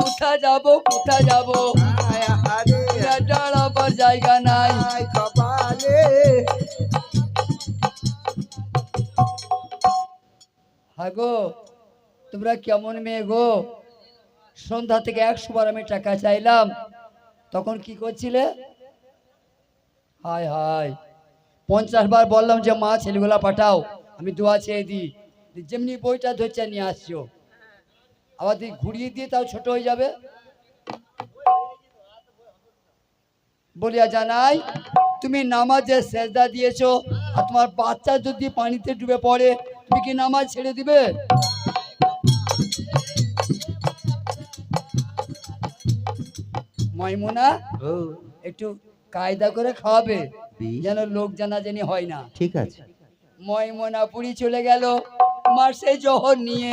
কোথা যাব কোথা যাব? দাঁড়াবার জায়গা নাই। হাগো তোমরা কেমন মেয়ে গো? সন্ধ্যা থেকে একশো বার আমি টাকা চাইলাম। তখন কি করছিলে? হায় হায়। পঞ্চাশ বার বললাম যে মা ছেলেগুলা পাঠাও। আমি দোয়া চেয়ে দিই। যেমনি বইটা ধরছে নিয়ে আসছো। আবার তুই ঘুরিয়ে দিয়ে তাও ছোট হয়ে যাবে। বলিয়া জানাই তুমি নামাজে সেজদা দিয়েছ আর তোমার বাচ্চা যদি পানিতে ডুবে পড়ে তুমি কি নামাজ ছেড়ে দিবে? ময়মুনা ও। একটু কায়দা করে খাওয়াবে। যেন লোক জানাজানি হয় না। ঠিক আছে। ময়মনা পুরী চলে গেল মার সেই জহর নিয়ে।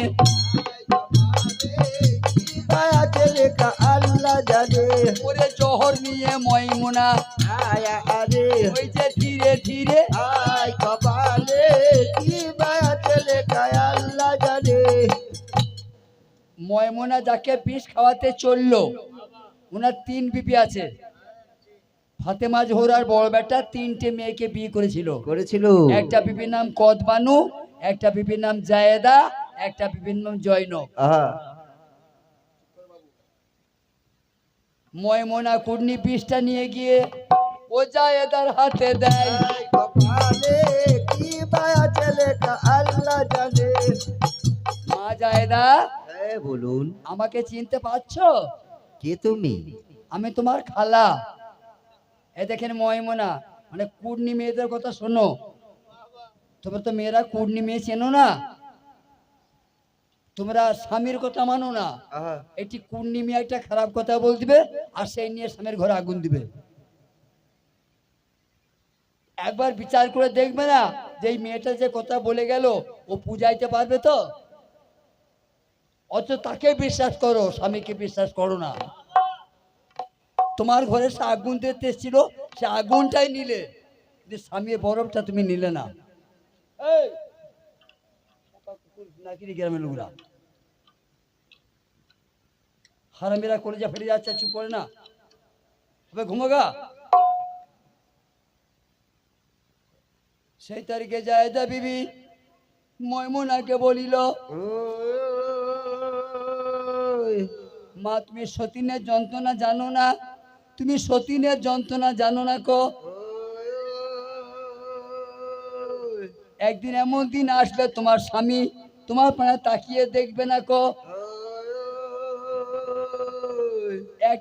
আয়া লেখা আল্লাহ জানে। ওরে জহর নিয়ে ময়মনা। আয় আরে। ওই যে ধীরে ধীরে। আয় কপালে কি বায়াতে লেখা আল্লাহ জানে। ময়মনা যাকে বিষ খাওয়াতে চলল ওনার তিন বিপি আছে। ফাতেমা জোহরার বড় বেটা তিনটে মেয়েকে বিয়ে করেছিল। করেছিল। একটা বিপির নাম কদবানু একটা বিপির নাম জায়েদা একটা বিপির নাম জৈনব ময়মনা কুর্নি বিষটা নিয়ে গিয়ে ও জায়েদার হাতে দেয়। আল্লাহ জানে। মা জায়েদা হ্যাঁ বলুন। আমাকে চিনতে পারছ? কে তুমি? আমি তোমার খালা। এ দেখেন ময়মনা মানে কুর্নি মেয়েদের কথা শোনো। তোমার তো মেয়েরা কুর্নি মেয়ে চেনো না। তোমরা স্বামীর কথা মানো না। এটি কুর্নি মেয়ে একটা খারাপ কথা বল দিবে আর সেই নিয়ে স্বামীর ঘরে আগুন দিবে। একবার বিচার করে দেখবে না যে এই মেয়েটা যে কথা বলে গেল ও পূজাইতে পারবে তো? অত তাকে বিশ্বাস করো স্বামীকে বিশ্বাস করো না। তোমার ঘরে সে আগুন দিতে এসেছিল সে আগুনটাই নিলে। কিন্তু স্বামীর বরফটা তুমি নিলে না। এই, নাকি গ্রামের লোকরা? হারামিরা যা ফিরে যাচ্ছে চুপ করে না। হবে ঘুমোগা সেই তারিখে জায়দা বিবি ময়মুনাকে বলিল মা, তুমি সতীনের যন্ত্রণা জানো না? তুমি সতীনের যন্ত্রণা জানো না কো? একদিন এমন দিন আসবে, তোমার স্বামী তোমার পাড়া তাকিয়ে দেখবে না কো?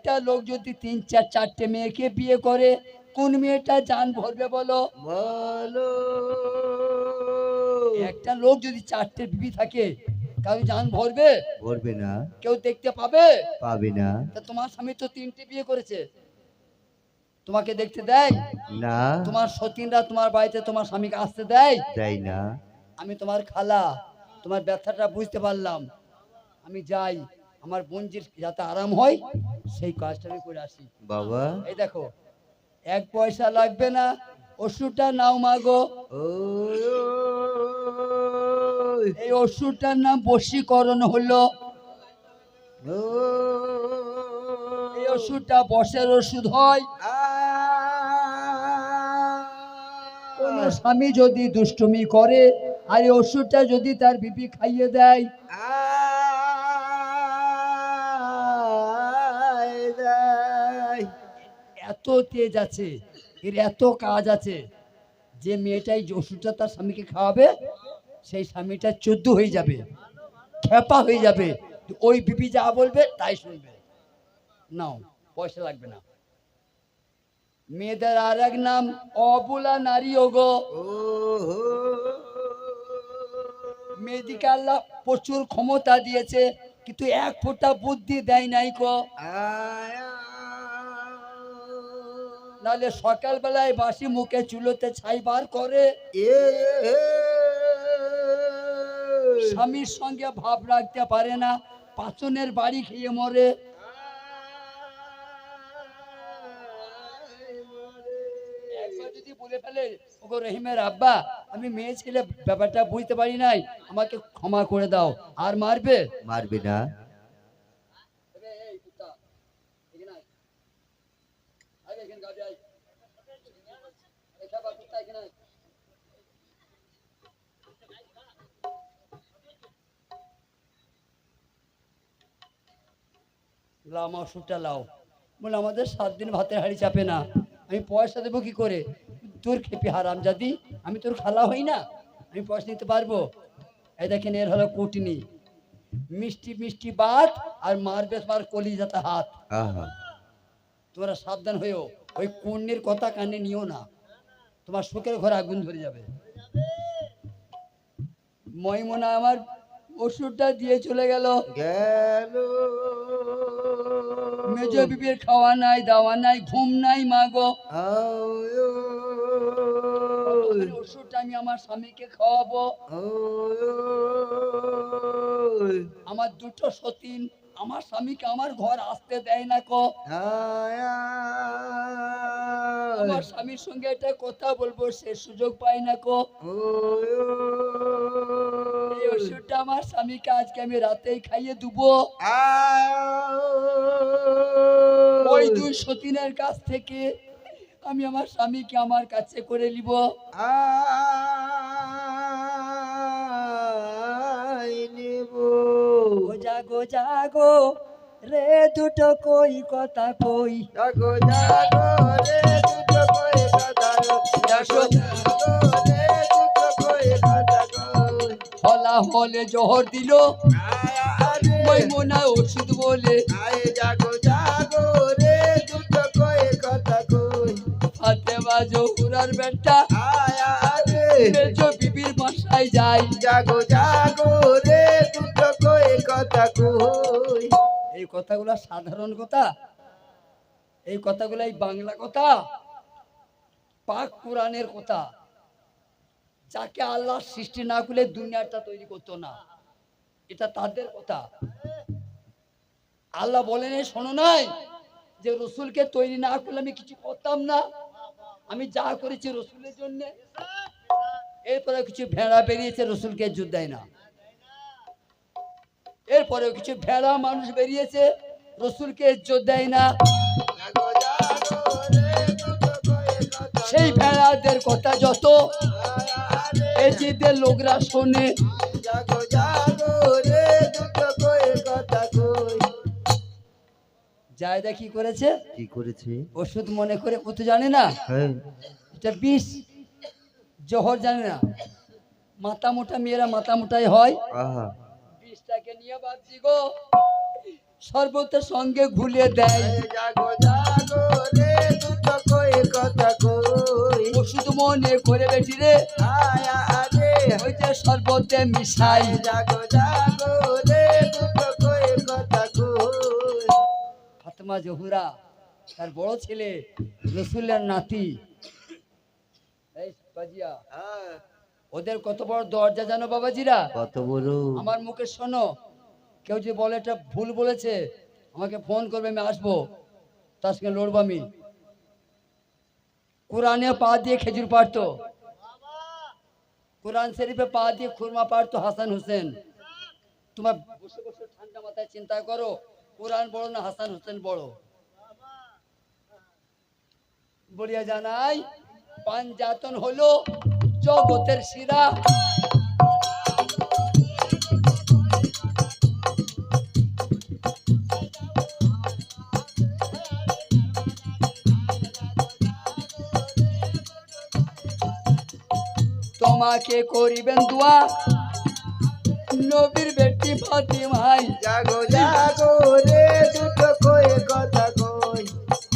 একটা লোক যদি তিন চার চারটে মেয়েকে বিয়ে করে কোন মেয়েটা জান ভরবে বলো? বলো। একটা লোক যদি চারটে বিবি থাকে কারও জান ভরবে? ভরবে না। কেউ দেখতে পাবে? পাবে না। তা তোমার স্বামী তো তিনটে বিয়ে করেছে। তোমাকে দেখতে দেয়? না। তোমার সতীনরা তোমার বাড়িতে তোমার স্বামীকে আসতে দেয়? দেয় না। আমি তোমার খালা তোমার ব্যথাটা বুঝতে পারলাম। আমি যাই আমার বোনজির যাতে আরাম হয় সেই কাজটা আমি করে আসি। বাবা। এই দেখো এক পয়সা লাগবে না ওষুধটা নাও মাগো এই ওষুধটার নাম বশীকরণ হলো। এই ওষুধটা বসের ওষুধ হয়। কোন স্বামী যদি দুষ্টুমি করে আর এই ওষুধটা যদি তার বিপি খাইয়ে দেয় এত তেজ আছে এর এত কাজ আছে যে মেয়েটাই যে ওষুধটা তার স্বামীকে খাওয়াবে সেই স্বামীটা চোদ্দ হয়ে যাবে খেপা হয়ে যাবে। ওই বিপি যা বলবে তাই শুনবে। নাও পয়সা লাগবে না। মেয়েদের আর এক নাম অবলা নারী ওগো। মেয়েদিকে আল্লাহ প্রচুর ক্ষমতা দিয়েছে কিন্তু এক ফোঁটা বুদ্ধি দেয় নাই কো। নাহলে সকালবেলায় বাসি মুখে চুলোতে ছাই বার করে। স্বামীর সঙ্গে ভাব রাখতে পারে না পাচনের বাড়ি খেয়ে মরে। একবার যদি বলে ফেলে ওগো রহিমের আব্বা আমি মেয়ে ছেলে ব্যাপারটা বুঝতে পারি নাই আমাকে ক্ষমা করে দাও। আর মারবে? মারবে না। লাও আমার ওষুধটা লাও। বলে আমাদের সাত দিন ভাতের হাড়ি চাপে না। আমি পয়সা দেবো কি করে? তোর খেপি হারাম জাদি আমি তোর খালা হই না। আমি পয়সা নিতে পারব? এই দেখেন এর হলো কুটনি। মিষ্টি মিষ্টি বাত আর মারবে তোমার কলিজাতা হাত। তোমরা সাবধান হয়েও ওই কন্যের কথা কানে নিও না। তোমার শোকের ঘরে আগুন ধরে যাবে। ময়মনা আমার ওষুধটা দিয়ে চলে গেল। গেল। মেজ বিবির খাওয়া নাই, দাওয়া নাই, ঘুম নাই মাগো আয় ওষুধটা আমি আমার স্বামীকে খাওয়াবো। আমার দুটো সতীন, আমার স্বামীকে আমার ঘর আসতে দেয় না কো আমার স্বামীর সঙ্গে একটা কথা বলব, সে সুযোগ পাই না কো এই ওষুধটা আমার স্বামীকে আজকে আমি রাতেই খাইয়ে দেবো। ওই দুই সতীনের কাছ থেকে আমি আমার স্বামীকে আমার কাছে করে নিব। ও জাগো জাগো রে দুটো কই কথা কই। জাগো জাগো রে দুটো কই কথা হলা হলে জহর দিল। ওই মোনা ওষুধ বলে। জাগো রে বিবির জাগো রে এই কথাগুলো সাধারণ কথা? এই কথাগুলো এই বাংলা কথা? পাক কোরআনের কথা? যাকে আল্লাহ সৃষ্টি না করলে দুনিয়াটা তৈরি করতো না। এটা তাদের কথা। আল্লাহ বলেন শোনো নাই, যে রসুলকে তৈরি না করলে আমি কিছু করতাম না। আমি যা করেছি রসুলের জন্য। এরপরে কিছু ভেড়া বেরিয়েছে, রসুলকে যুদ্ধ দেয় না। এরপরে কিছু ভেড়া মানুষ বেরিয়েছে, রসুলকে ইজ্জত দেয় না। সেই ভেড়াদের কথা যত এই জিদের লোকরা শোনে। জাগো জাগো রে দুটো কই কথা কই। জায়দা কি করেছে? কি করেছে? ওষুধ মনে করে ও তো জানে না। হ্যাঁ। এটা বিষ। জহর জানে না। মাথা মোটা মেয়েরা মাথা মোটাই হয়। বিষটাকে নিয়ে বাপজি গো। শরবতের সঙ্গে ঘুলিয়ে দেয়। জাগো জাগো মনে করে বেটি রে। আরে ওই মিশাই। জাগো জাগো রে কথা ফাতেমা জহুরা তার বড় ছেলে রসুলের নাতি। এই বাজিয়া হ্যাঁ, ওদের কত বড় দরজা জানো বাবাজিরা? কত বড়। আমার মুখে শোনো কেউ যদি বলে এটা ভুল বলেছে আমাকে ফোন করবে আমি আসব। তার সঙ্গে লড়বো আমি। কোরআনে পা দিয়ে খেজুর পাড়তো। কোরআন শরীফে পা দিয়ে খুরমা পারত হাসান হোসেন। তোমার বসে বসে ঠান্ডা মাথায় চিন্তা করো, কোরআন বড় না হাসান হোসেন বড়? বলিয়া জানাই পাঞ্জাতন হলো জগতের শিরা। তোমাকে করিবেন দোয়া। নবীর বেটি ফাতিমাই জাগো জাগো রে দুটো কই কথা কই।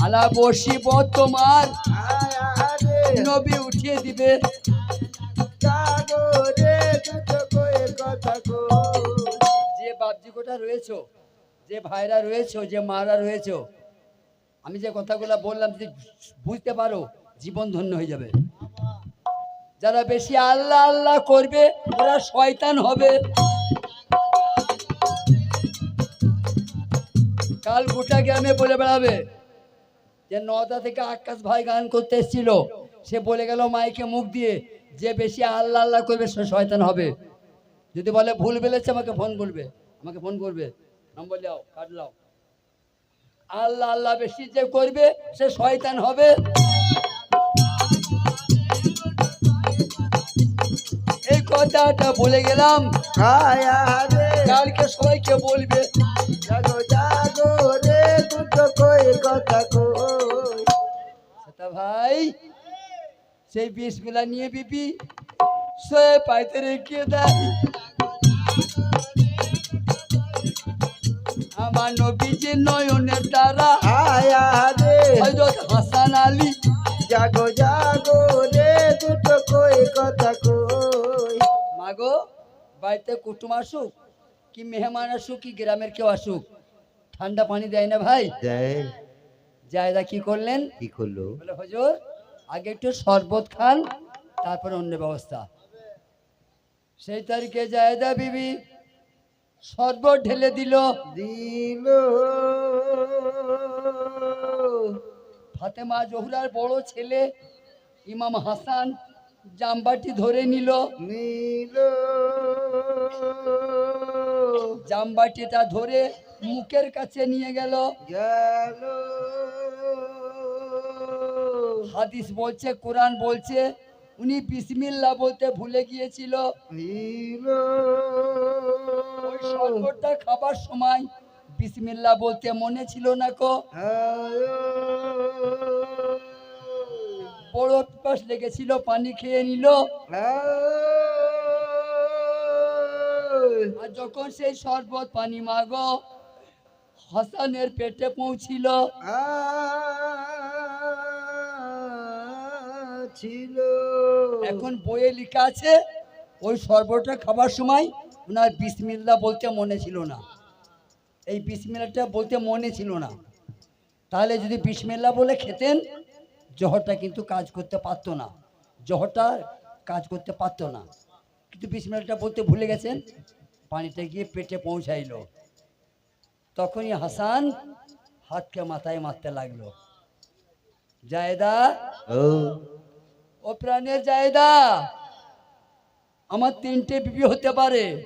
আলা বসিব তোমার। নবী উঠিয়ে দিবে। জাগো রে দুটো কই কথা কই। যে বাপজি কোটা রয়েছো যে ভাইরা রয়েছো যে মারা রয়েছো আমি যে কথাগুলো বললাম যদি বুঝতে পারো জীবন ধন্য হয়ে যাবে। যারা বেশি আল্লাহ আল্লাহ করবে, ওরা শয়তান হবে। কাল গোটা গ্রামে বলে বেড়াবে যে, নদা থেকে আকাশ ভাই গান করতে এসেছিল। সে বলে গেল, মাইকে মুখ দিয়ে, যে বেশি আল্লাহ আল্লাহ করবে, সে শয়তান হবে। যদি বলে ভুল বলেছে, আমাকে ফোন করবে। আমাকে ফোন করবে। নম্বর দাও, কার্ড লাও আল্লাহ আল্লাহ বেশি যে করবে, সে শয়তান হবে। কথাটা বলে গেলাম আয়া রে কালকে সবাইকে বলবে জাগো জাগো রে দুটো কই কথা কই তা ভাই সেই বিষগুলা নিয়ে বিপি সে পাইতে রেখে দেয় আমার নবীজি নয়নের দ্বারা আয়া রে হজরত হাসান আলী জাগো জাগো রে দুটো কই কথা কই মাগো বাড়িতে কুটুম আসুক কি মেহমান আসুক কি গ্রামের কেউ আসুক ঠান্ডা পানি দেয় না ভাই? জায়দা কি করলেন? কি করল? বলে হজুর আগে একটু শরবত খান তারপরে অন্য ব্যবস্থা। সেই তারিখে জায়দা বিবি শরবত ঢেলে দিল। দিল। ফাতেমা জোহরার বড় ছেলে ইমাম হাসান জামবাটি ধরে নিল। নীল। জামবাটিটা ধরে মুখের কাছে নিয়ে গেল। গেল। হাদিস বলছে কোরআন বলছে উনি বিসমিল্লা বলতে ভুলে গিয়েছিল। নীল। ওই শরবতটা খাবার সময় বিসমিল্লা বলতে মনে ছিল না কো। বড় পিপাস লেগেছিল পানি খেয়ে নিল। আর যখন সেই শরবত পানি মাগো হাসানের পেটে পৌঁছিল। ছিল এখন বইয়ে লেখা আছে ওই শরবতটা খাবার সময় ওনার বিসমিল্লা বলতে মনে ছিল না। এই বিসমিল্লাটা বলতে মনে ছিল না। তাহলে যদি বিসমিল্লা বলে খেতেন জহরটা কিন্তু কাজ করতে পারতো না। জহরটা কাজ করতে পারতো না। কিন্তু বিসমিল্লাটা বলতে ভুলে গেছেন? পানিটা গিয়ে পেটে পৌঁছাইলো। তখনই হাসান হাতকে মাথায় মারতে লাগল। জায়দা? ও। ও প্রাণের জায়দা! আমার তিনটে বিবি হতে পারে।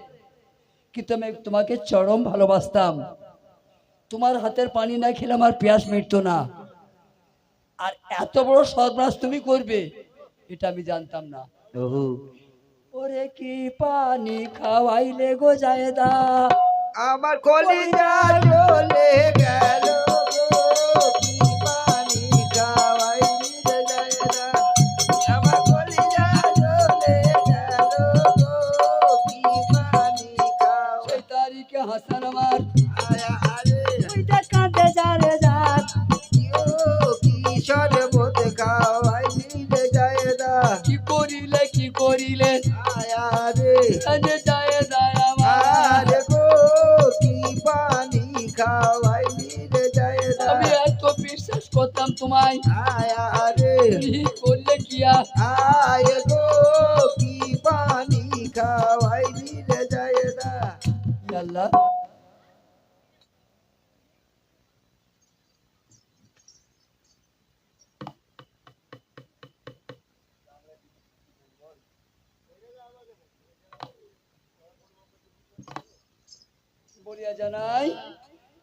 কিন্তু আমি তোমাকে চরম ভালোবাসতাম। তোমার হাতের পানি না খেলে আমার পেঁয়াজ মিটতো না। আর এত বড় সর্বনাশ তুমি করবে এটা আমি জানতাম না। ওরে কি পানি খাওয়াইলে গো জায়দা? আমার কলিজা চলে গেল গো, কি পানি খাওয়াইলি রে আমার কলিজা চলে গেল গো, কি পানি খাওয়াই- তারিখে হাসান আমার। আয়া আরে, ওইটা আমি এত বিশ্বাস করতাম তোমায়। করলে কি আয় গো কি পানি খাওয়াইলি রে যায় না। আল্লাহ বলিয়া জানাই।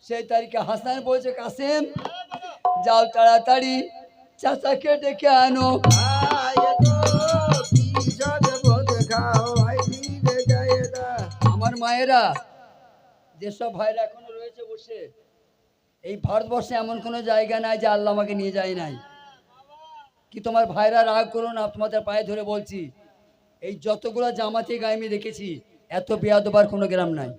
সেই তারিখে হাসান বলছে কাসেম যাও তাড়াতাড়ি চাচাকে ডেকে আনো। আমার মায়েরা যেসব ভাইরা এখনও রয়েছে বসে এই ভারতবর্ষে এমন কোনো জায়গা নাই যে আল্লাহ আমাকে নিয়ে যায় নাই। কি তোমার ভাইরা রাগ করো না তোমাদের পায়ে ধরে বলছি এই যতগুলো জামাতে গায়ে আমি দেখেছি এত বেয়াদবার কোনো গ্রাম নাই।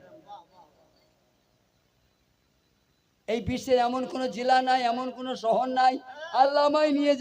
এই বিশ্বের এমন কোনো জেলা নাই এমন কোনো শহর নাই। আল্লাহ নিয়ে